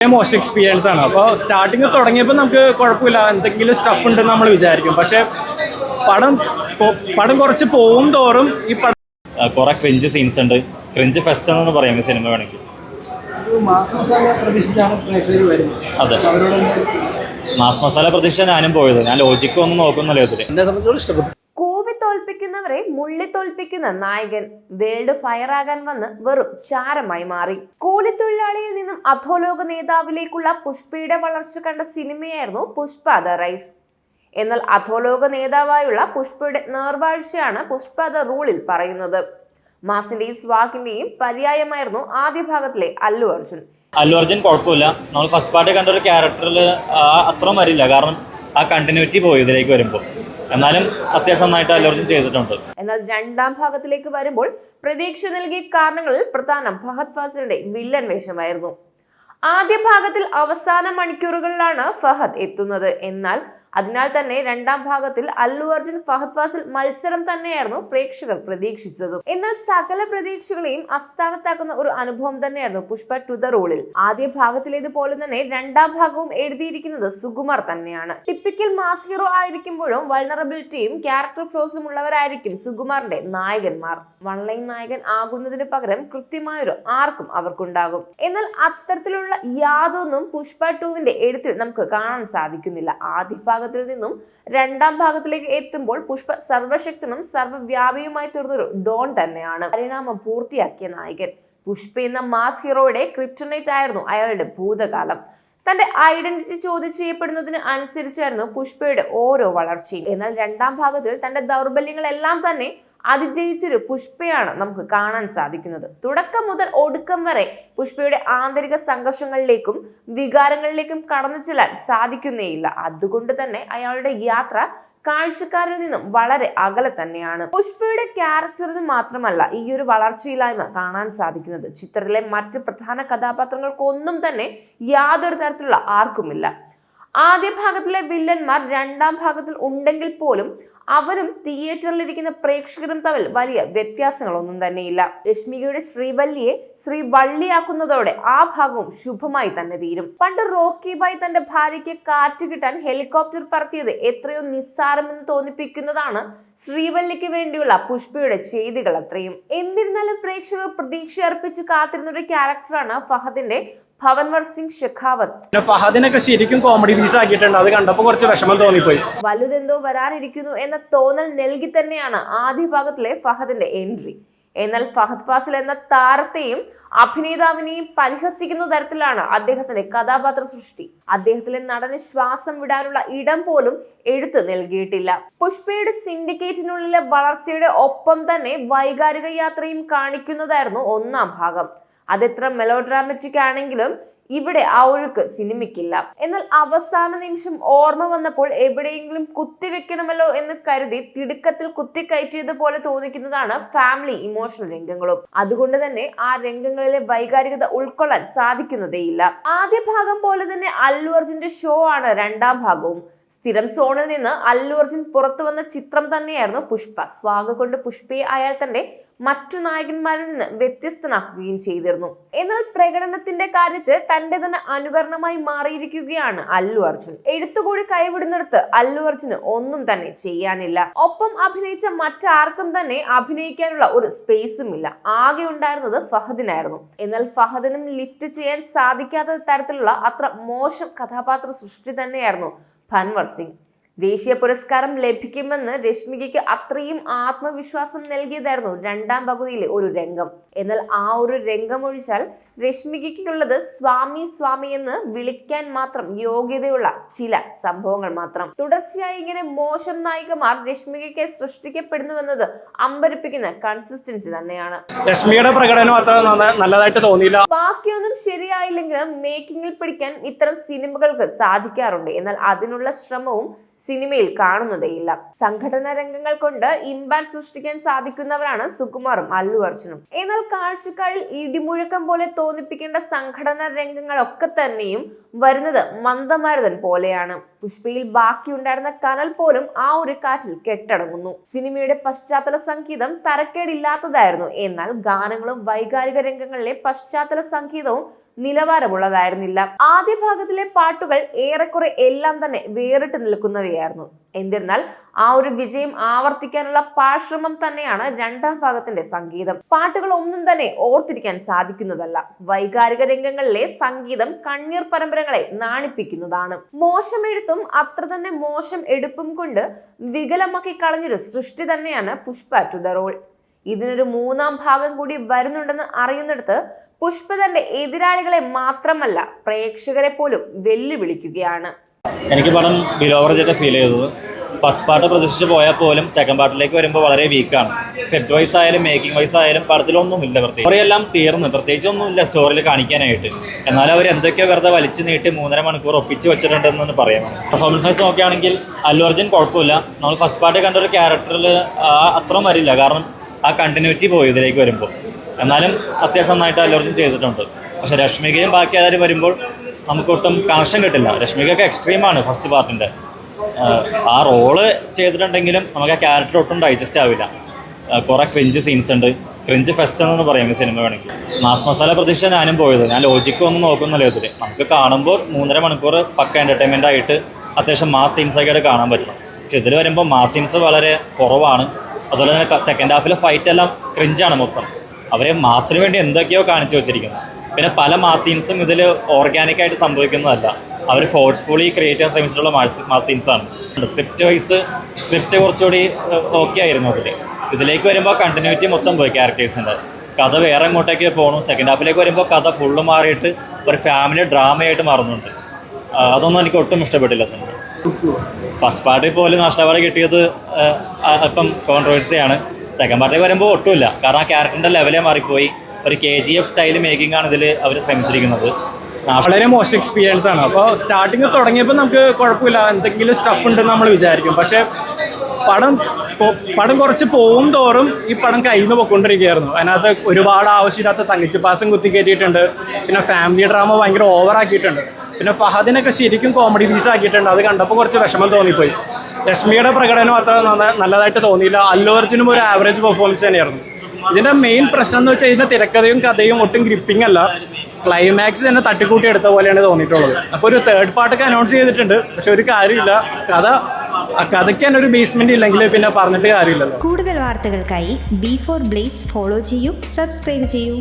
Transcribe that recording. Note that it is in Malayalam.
മോശം എക്സ്പീരിയൻസ് ആണ്. അപ്പോൾ സ്റ്റാർട്ടിങ് തുടങ്ങിയപ്പോൾ നമുക്ക് കുഴപ്പമില്ല. എന്തെങ്കിലും സ്റ്റഫ് ഉണ്ടെന്ന് നമ്മൾ വിചാരിക്കും. പക്ഷേ പടം പടം കുറച്ച് പോകും തോറും ഈ പടം കുറെ ക്രിഞ്ച് സീൻസ് ഉണ്ട്. ക്രിഞ്ച് ഫെസ്റ്റ് എന്ന് പറയാം ഈ സിനിമ വേണമെങ്കിൽ. അതെ. അവരോട് മാസ് മസാല പ്രതീക്ഷ ഞാനും പോയത്. ഞാൻ ലോജിക്ക് ഒന്നും നോക്കുന്നില്ല ഇതിൽ എന്നെ സംബന്ധിച്ചോളം ഇഷ്ടപ്പെട്ടു. കൂവി തോൽപ്പിക്കുന്നവരെ മുള്ളി തോൽപ്പിക്കുന്ന നായകൻ വേൾഡ് ഫയർ ആകാൻ വന്ന് വെറും ചാരമായി മാറി. കൂലിത്തൊഴിലാളിയിൽ നിന്നും അധോലോക നേതാവിലേക്കുള്ള പുഷ്പയുടെ വളർച്ച കണ്ട സിനിമയായിരുന്നു പുഷ്പ ദ റൈസ്. എന്നാൽ അധോലോക നേതാവായുള്ള പുഷ്പയുടെ നേർവാഴ്ചയാണ് പുഷ്പ ദ റൂളിൽ പറയുന്നത്. മാസിന്റെയും സ്വാഗിന്റെയും പര്യായമായിരുന്നു ആദ്യ ഭാഗത്തിലെ അല്ലു അർജുൻ. അല്ലു അർജുൻ കുഴപ്പമില്ല. നമ്മൾ ഫസ്റ്റ് പാർട്ടി കണ്ട ഒരു ക്യാരക്ടറിൽ അത്രയും വരില്ല. കാരണം ആ കണ്ടിന്യൂറ്റി പോയി ഇതിലേക്ക് വരുമ്പോൾ. എന്നാലും അത്യാവശ്യം നന്നായിട്ട് അല്ലു അർജുൻ ചെയ്തിട്ടുണ്ട്. എന്നാൽ രണ്ടാം ഭാഗത്തിലേക്ക് വരുമ്പോൾ പ്രതീക്ഷ നൽകിയ കാരണങ്ങളിൽ പ്രധാനം ഫഹദ് ഫാസിലിന്റെ വില്ലൻ വേഷമായിരുന്നു. ആദ്യ ഭാഗത്തിൽ അവസാന മണിക്കൂറുകളിലാണ് ഫഹദ് എത്തുന്നത്. എന്നാൽ അതിനാൽ തന്നെ രണ്ടാം ഭാഗത്തിൽ അല്ലു അർജുൻ ഫഹദ് ഫാസിൽ മത്സരം തന്നെയായിരുന്നു പ്രേക്ഷകർ പ്രതീക്ഷിച്ചത്. എന്നാൽ സകല പ്രതീക്ഷകളെയും അസ്ഥാനത്താക്കുന്ന ഒരു അനുഭവം തന്നെയായിരുന്നു പുഷ്പ ടു ദ റോളിൽ. ആദ്യ ഭാഗത്തിലേതുപോലെ തന്നെ രണ്ടാം ഭാഗവും എഴുതിയിരിക്കുന്നത് സുകുമാർ തന്നെയാണ്. ടിപ്പിക്കൽ മാസ് ഹീറോ ആയിരിക്കുമ്പോഴും വൾണറബിലിറ്റിയും ക്യാരക്ടർ ഫ്ലോസും ഉള്ളവരായിരിക്കും സുകുമാറിന്റെ നായകന്മാർ. വൺലൈൻ നായകൻ ആകുന്നതിന് പകരം കൃത്യമായൊരു ആർക്കും അവർക്കുണ്ടാകും. എന്നാൽ അത്തരത്തിലുള്ള യാതൊന്നും പുഷ്പ ടുവിന്റെ എഴുത്തിൽ നമുക്ക് കാണാൻ സാധിക്കുന്നില്ല. ആദ്യ ഭാഗത്തിൽ നിന്നും രണ്ടാം ഭാഗത്തിലേക്ക് എത്തുമ്പോൾ പുഷ്പ സർവശക്തനും സർവവ്യാപിയുമായി തീർന്നൊരു ഡോൺ തന്നെയാണ്. പരിണാമം പൂർത്തിയാക്കിയ നായകൻ. പുഷ്പ എന്ന മാസ് ഹീറോയുടെ ക്രിപ്റ്റനൈറ്റ് ആയിരുന്നു അയാളുടെ ഭൂതകാലം. തന്റെ ഐഡന്റിറ്റി ചോദ്യം ചെയ്യപ്പെടുന്നതിന് അനുസരിച്ചായിരുന്നു പുഷ്പയുടെ ഓരോ വളർച്ചയും. എന്നാൽ രണ്ടാം ഭാഗത്തിൽ തന്റെ ദൗർബല്യങ്ങളെല്ലാം തന്നെ അതിജയിച്ചൊരു പുഷ്പയാണ് നമുക്ക് കാണാൻ സാധിക്കുന്നത്. തുടക്കം മുതൽ ഒടുക്കം വരെ പുഷ്പയുടെ ആന്തരിക സംഘർഷങ്ങളിലേക്കും വികാരങ്ങളിലേക്കും കടന്നു ചെല്ലാൻ സാധിക്കുന്നേയില്ല. അതുകൊണ്ട് തന്നെ അയാളുടെ യാത്ര കാഴ്ചക്കാരിൽ നിന്നും വളരെ അകലെ തന്നെയാണ്. പുഷ്പയുടെ ക്യാരക്ടറിന് മാത്രമല്ല ഈ ഒരു വളർച്ചയില്ലായ്മ കാണാൻ സാധിക്കുന്നത്. ചിത്രത്തിലെ മറ്റ് പ്രധാന കഥാപാത്രങ്ങൾക്കൊന്നും തന്നെ യാതൊരു തരത്തിലുള്ള ആർക്കുമില്ല. ആദ്യ ഭാഗത്തിലെ വില്ലന്മാർ രണ്ടാം ഭാഗത്തിൽ ഉണ്ടെങ്കിൽ പോലും അവരും തിയേറ്ററിലിരിക്കുന്ന പ്രേക്ഷകരും തമ്മിൽ വലിയ വ്യത്യാസങ്ങളൊന്നും തന്നെയില്ല. രശ്മികയുടെ ശ്രീവല്ലിയെ ശ്രീ വള്ളിയാക്കുന്നതോടെ ആ ഭാഗവും ശുഭമായി തന്നെ തീരും. പണ്ട് റോക്കി ബായ് തന്റെ ഭാര്യയ്ക്ക് കാറ്റ് കിട്ടാൻ ഹെലികോപ്റ്റർ പറത്തിയത് എത്രയോ നിസ്സാരമെന്ന് തോന്നിപ്പിക്കുന്നതാണ് ശ്രീവല്ലിക്ക് വേണ്ടിയുള്ള പുഷ്പയുടെ ചെയ്തികൾ അത്രയും. എന്നിരുന്നാലും പ്രേക്ഷകർ പ്രതീക്ഷ അർപ്പിച്ച് കാത്തിരുന്ന ഒരു ക്യാരക്ടറാണ് ഫഹദിന്റെ ഭവൻവർ സിംഗ് ഷെഖാവത്ത്. ഫഹദിനൊക്കെ ശരിക്കും കോമഡി പീസ് ആക്കിയിട്ടുണ്ട്. അത് കണ്ടപ്പോൾ കുറച്ച് വിഷമം തോന്നിപ്പോയി. വലുതെന്തോ വരാനിരിക്കുന്നു എന്ന തോന്നൽ നൽകി തന്നെയാണ് ആദ്യ ഭാഗത്തിലെ ഫഹദിന്റെ എൻട്രി. എന്നാൽ ഫഹദ് ഫാസിൽ എന്ന താരത്തെയും അഭിനേതാവിനെയും പരിഹസിക്കുന്ന തരത്തിലാണ് അദ്ദേഹത്തിന്റെ കഥാപാത്ര സൃഷ്ടി. അദ്ദേഹത്തിലെ നടന് ശ്വാസം വിടാനുള്ള ഇടം പോലും എഴുത്ത് നൽകിയിട്ടില്ല. പുഷ്പയുടെ സിൻഡിക്കേറ്റിനുള്ളിലെ വളർച്ചയുടെ ഒപ്പം തന്നെ വൈകാരിക യാത്രയും കാണിക്കുന്നതായിരുന്നു ഒന്നാം ഭാഗം. അതെത്ര മെലോഡ്രാമറ്റിക് ആണെങ്കിലും ഇവിടെ ആ ഒഴുക്ക് സിനിമയ്ക്കില്ല. എന്നാൽ അവസാന നിമിഷം ഓർമ്മ വന്നപ്പോൾ എവിടെയെങ്കിലും കുത്തിവെക്കണമല്ലോ എന്ന് കരുതി തിടുക്കത്തിൽ കുത്തിക്കയറ്റിയതുപോലെ തോന്നിക്കുന്നതാണ് ഫാമിലി ഇമോഷണൽ രംഗങ്ങളും. അതുകൊണ്ട് തന്നെ ആ രംഗങ്ങളിലെ വൈകാരികത ഉൾക്കൊള്ളാൻ സാധിക്കുന്നതേയില്ല. ആദ്യ ഭാഗം പോലെ തന്നെ അല്ലു അർജുന്റെ ഷോ ആണ് രണ്ടാം ഭാഗവും. സ്ഥിരം സോണിൽ നിന്ന് അല്ലു അർജുൻ പുറത്തു വന്ന ചിത്രം തന്നെയായിരുന്നു പുഷ്പ. സ്വാഗ കൊണ്ട് പുഷ്പയെ അയാൾ തന്റെ മറ്റു നായകന്മാരിൽ നിന്ന് വ്യത്യസ്തനാക്കുകയും ചെയ്തിരുന്നു. എന്നാൽ പ്രകടനത്തിന്റെ കാര്യത്തിൽ തന്റെ തന്നെ അനുകരണമായി മാറിയിരിക്കുകയാണ് അല്ലു അർജുൻ. എഴുത്തുകൂടി കൈവിടുന്നിടത്ത് അല്ലു അർജുന് ഒന്നും തന്നെ ചെയ്യാനില്ല. ഒപ്പം അഭിനയിച്ച മറ്റാർക്കും തന്നെ അഭിനയിക്കാനുള്ള ഒരു സ്പേസും ഇല്ല ആകെ ഉണ്ടായിരുന്നത് ഫഹദിനായിരുന്നു. എന്നാൽ ഫഹദിനും ലിഫ്റ്റ് ചെയ്യാൻ സാധിക്കാത്ത തരത്തിലുള്ള അത്ര മോശം കഥാപാത്ര സൃഷ്ടി തന്നെയായിരുന്നു ഭൻവർ സിംഗ് ദേശീയ പുരസ്കാരം ലഭിക്കുമെന്ന് രശ്മികയ്ക്ക് അത്രയും ആത്മവിശ്വാസം നൽകിയതായിരുന്നു രണ്ടാം പകുതിയിലെ ഒരു രംഗം. എന്നാൽ ആ ഒരു രംഗം ഒഴിച്ചാൽ രശ്മികയ്ക്കുള്ളത് സ്വാമി സ്വാമി എന്ന് വിളിക്കാൻ മാത്രം യോഗ്യതയുള്ള ചില സംഭവങ്ങൾ മാത്രം. തുടർച്ചയായി ഇങ്ങനെ മോശം നായികമാർ രശ്മികയ്ക്ക് സൃഷ്ടിക്കപ്പെടുന്നുവെന്നത് അമ്പരിപ്പിക്കുന്ന കൺസിസ്റ്റൻസി തന്നെയാണ്. രശ്മിയുടെ പ്രകടനം അത്ര നല്ലതായിട്ട് തോന്നിയില്ല. ബാക്കിയൊന്നും ശരിയായില്ലെങ്കിലും മേക്കിങ്ങിൽ പിടിക്കാൻ ഇത്തരം സിനിമകൾക്ക് സാധിക്കാറുണ്ട്. എന്നാൽ അതിനുള്ള ശ്രമവും സിനിമയിൽ കാണുന്നതേയില്ല. സംഘടനാ രംഗങ്ങൾ കൊണ്ട് ഇമ്പാക്ട് സൃഷ്ടിക്കാൻ സാധിക്കുന്നവരാണ് സുകുമാറും അല്ലു അർജുനും. എന്നാൽ കാഴ്ചക്കാരിൽ ഇടിമുഴക്കം പോലെ തോന്നിപ്പിക്കേണ്ട സംഘടനാ രംഗങ്ങളൊക്കെ തന്നെയും വരുന്നത് മന്ദമാരതൻ പോലെയാണ്. പുഷ്പയിൽ ബാക്കിയുണ്ടായിരുന്ന കനൽ പോലും ആ ഒരു കാറ്റിൽ കെട്ടടങ്ങുന്നു. സിനിമയുടെ പശ്ചാത്തല സംഗീതം തരക്കേടില്ലാത്തതായിരുന്നു. എന്നാൽ ഗാനങ്ങളും വൈകാരിക രംഗങ്ങളിലെ പശ്ചാത്തല സംഗീതവും നിലവാരമുള്ളതായിരുന്നില്ല. ആദ്യ ഭാഗത്തിലെ പാട്ടുകൾ ഏറെക്കുറെ എല്ലാം തന്നെ വേറിട്ട് നിൽക്കുന്നവയായിരുന്നു. എന്നിരുന്നാൽ ആ ഒരു വിജയം ആവർത്തിക്കാനുള്ള പാശ്രമം തന്നെയാണ് രണ്ടാം ഭാഗത്തിന്റെ സംഗീതം. പാട്ടുകൾ ഒന്നും തന്നെ ഓർത്തിരിക്കാൻ സാധിക്കുന്നതല്ല. വൈകാരിക രംഗങ്ങളിലെ സംഗീതം കണ്ണീർ പരമ്പരകളെ നാണിപ്പിക്കുന്നതാണ്. മോശം എഴുത്തും അത്ര തന്നെ മോശം എടുപ്പും കൊണ്ട് വികലമാക്കി കളഞ്ഞൊരു സൃഷ്ടി തന്നെയാണ് പുഷ്പ ടു ദ റോൾ ഇതിനൊരു മൂന്നാം ഭാഗം കൂടി വരുന്നുണ്ടെന്ന് അറിയുന്നിടത്ത് പുഷ്പ തന്റെ എതിരാളികളെ മാത്രമല്ല പ്രേക്ഷകരെ പോലും വെല്ലുവിളിക്കുകയാണ്. എനിക്ക് പടം ബിലോവറേജായിട്ട് ഫീൽ ചെയ്തത്. ഫസ്റ്റ് പാർട്ട് പ്രതീക്ഷിച്ച് പോയാൽ പോലും സെക്കൻഡ് പാർട്ടിലേക്ക് വരുമ്പോൾ വളരെ വീക്കാണ് സ്ക്രിപ്റ്റ് വൈസ് ആയാലും മേക്കിംഗ് വൈസ് ആയാലും പടത്തിലൊന്നും ഇല്ല പ്രത്യേകിച്ച് എല്ലാം തീർന്ന്. പ്രത്യേകിച്ച് ഒന്നുമില്ല സ്റ്റോറിൽ കാണിക്കാനായിട്ട്. എന്നാൽ അവർ എന്തൊക്കെയോ വെറുതെ വലിച്ചു നീട്ടി മൂന്നര മണിക്കൂർ ഒപ്പിച്ച് വെച്ചിട്ടുണ്ടെന്ന് പറയാം. പെർഫോമൻസ് വൈസ് നോക്കുകയാണെങ്കിൽ അല്ലു അർജുൻ കുഴപ്പമില്ല. നമ്മൾ ഫസ്റ്റ് പാർട്ടി കണ്ട ഒരു ക്യാരക്ടറിൽ അത്രയും വരില്ല. കാരണം ആ കണ്ടിന്യൂറ്റി പോയി ഇതിലേക്ക് വരുമ്പോൾ. എന്നാലും അത്യാവശ്യം നന്നായിട്ട് അല്ലു അർജുൻ ചെയ്തിട്ടുണ്ട്. പക്ഷെ രശ്മികയും ബാക്കി ആരും വരുമ്പോൾ നമുക്കൊട്ടും കണക്ഷൻ കിട്ടില്ല. രശ്മികയൊക്കെ എക്സ്ട്രീമാണ് ഫസ്റ്റ് പാർട്ടിന്റെ ആ റോൾ ചെയ്തിട്ടുണ്ടെങ്കിലും നമുക്ക് ആ ക്യാരക്ടർ ഒട്ടും ഡൈജസ്റ്റ് ആവില്ല. കുറെ ക്രിഞ്ച് സീൻസ് ഉണ്ട്. ക്രിഞ്ച് ഫെസ്റ്റ് എന്ന് പറയും സിനിമ വേണമെങ്കിൽ. മാസ് മസാല പ്രതീക്ഷ ഞാനും പോയത്. ഞാൻ ലോജിക്ക് ഒന്നും നോക്കുന്നില്ല ഇതിൽ നമുക്ക് കാണുമ്പോൾ മൂന്നര മണിക്കൂർ പക്ക എന്റർടൈൻമെന്റ് ആയിട്ട് അത്യാവശ്യം മാസ് സീൻസ് ഒക്കെ ആയിട്ട് കാണാൻ പറ്റും. പക്ഷെ ഇതിൽ വരുമ്പോൾ മാസ് സീൻസ് വളരെ കുറവാണ്. അതുപോലെ തന്നെ സെക്കൻഡ് ഹാഫിലെ ഫൈറ്റ് എല്ലാം ക്രിഞ്ചാണ് മൊത്തം. അവരെ മാസിന് വേണ്ടി എന്തൊക്കെയോ കാണിച്ചു വെച്ചിരിക്കുന്നത് പിന്നെ പല മാസ് സീൻസും ഇതിൽ ഓർഗാനിക്കായിട്ട് സംഭവിക്കുന്നതല്ല. അവർ ഫോഴ്സ്ഫുള്ളി ക്രിയേറ്റ് ചെയ്യാൻ ശ്രമിച്ചിട്ടുള്ള മാസ് മാസ് സീൻസാണ് സ്ക്രിപ്റ്റ് വൈസ് സ്ക്രിപ്റ്റ് കുറച്ചുകൂടി ഓക്കെ ആയിരുന്നു അതിൽ ഇതിലേക്ക് വരുമ്പോൾ കണ്ടിന്യൂറ്റി മൊത്തം പോയി ക്യാരക്ടേഴ്സിന്റെ കഥ വേറെ ഇങ്ങോട്ടേക്ക് പോകണം സെക്കൻഡ് ഹാഫിലേക്ക് വരുമ്പോൾ കഥ ഫുള്ള് മാറിയിട്ട് ഒരു ഫാമിലി ഡ്രാമയായിട്ട് മാറുന്നുണ്ട്. അതൊന്നും എനിക്ക് ഒട്ടും ഇഷ്ടപ്പെട്ടില്ല സിനിമ. ഫസ്റ്റ് പാർട്ടിൽ പോലും നഷ്ടപാട് കിട്ടിയത് അല്പം കോൺട്രവേഴ്സിയാണ് സെക്കൻഡ് പാർട്ടിൽ വരുമ്പോൾ ഒട്ടുമില്ല. കാരണം ആ ക്യാരക്ടറിന്റെ ലെവലേ മാറിപ്പോയി. ഒരു K G F style making ആണ് ഇതിൽ അവർ ശ്രമിച്ചിരിക്കുന്നത്. വളരെ മോശം എക്സ്പീരിയൻസ് ആണ്. അപ്പോൾ സ്റ്റാർട്ടിങ് തുടങ്ങിയപ്പോൾ നമുക്ക് കുഴപ്പമില്ല. എന്തെങ്കിലും സ്റ്റഫ് ഉണ്ടെന്ന് നമ്മൾ വിചാരിക്കും. പക്ഷേ പടം പടം കുറച്ച് പോകും തോറും ഈ പടം കയ്യിൽ നിന്ന് പൊക്കൊണ്ടിരിക്കുകയായിരുന്നു അതിനകത്ത് ഒരുപാട് ആവശ്യമില്ലാത്ത തങ്ങിച്ച് പാസം കുത്തി കയറ്റിയിട്ടുണ്ട് പിന്നെ ഫാമിലി ഡ്രാമ ഭയങ്കര ഓവറാക്കിയിട്ടുണ്ട് പിന്നെ ഫഹദിനൊക്കെ ശരിക്കും കോമഡി പീസ് ആക്കിയിട്ടുണ്ട്. അത് കണ്ടപ്പോൾ കുറച്ച് വിഷമം തോന്നിപ്പോയി. രശ്മിയുടെ പ്രകടനം അത്ര നല്ലതായിട്ട് തോന്നിയില്ല. അല്ലു അർജുനും ഒരു ആവറേജ് പെർഫോമൻസ് തന്നെയായിരുന്നു. ഇതിന്റെ മെയിൻ പ്രശ്നം എന്ന് വെച്ചാൽ ഇതിന്റെ തിരക്കഥയും കഥയും ഒട്ടും ഗ്രിപ്പിംഗ് അല്ല. ക്ലൈമാക്സ് തന്നെ തട്ടിക്കൂട്ടി എടുത്ത പോലെയാണ് തോന്നിയിട്ടുള്ളത്. അപ്പോൾ ഒരു തേർഡ് പാർട്ടൊക്കെ അനൗൺസ് ചെയ്തിട്ടുണ്ട്. പക്ഷെ ഒരു കാര്യമില്ല. കഥ കഥയ്ക്ക് തന്നെ ഒരു ബേസ്മെന്റ് ഇല്ലെങ്കിൽ പിന്നെ പറഞ്ഞിട്ട് കാര്യമില്ലല്ലോ. കൂടുതൽ വാർത്തകൾക്കായി ബി ഫോർ ബ്ലേസ് ഫോളോ ചെയ്യൂ സബ്സ്ക്രൈബ് ചെയ്യൂ.